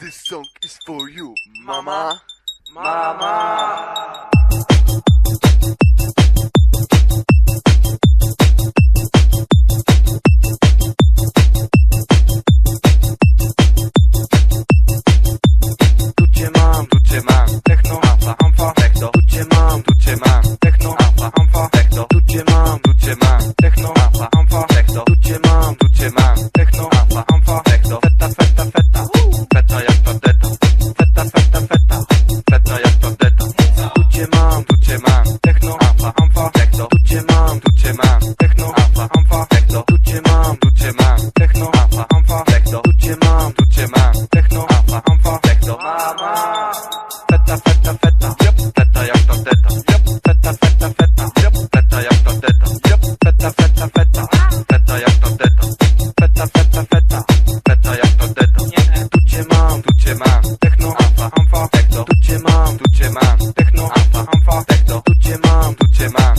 This song is for you, mama. Mama. Tu cię mam, tu cię mam, techno, amfa, amfa, techno, tu cię mam, tu cię mam, techno, amfa, amfa, techno, tu cię mam, tu cię mam, techno, amfa, amfa, techno, tu cię mam, tu cię mam, techno, amfa, amfa, feta, jak pandeta, tu cię mam, tu cię mam, techno, amfa, amfa, techno, tu cię mam, tu cię mam, techno, amfa, amfa, techno, tu cię mam, tu cię mam, techno, amfa, amfa, techno, tu cię mam, tu cię mam, techno, amfa, amfa, techno, mama. Feta, feta, feta cię mam, techno, amfa, amfa, techno, tu cię mam, tu cię mam,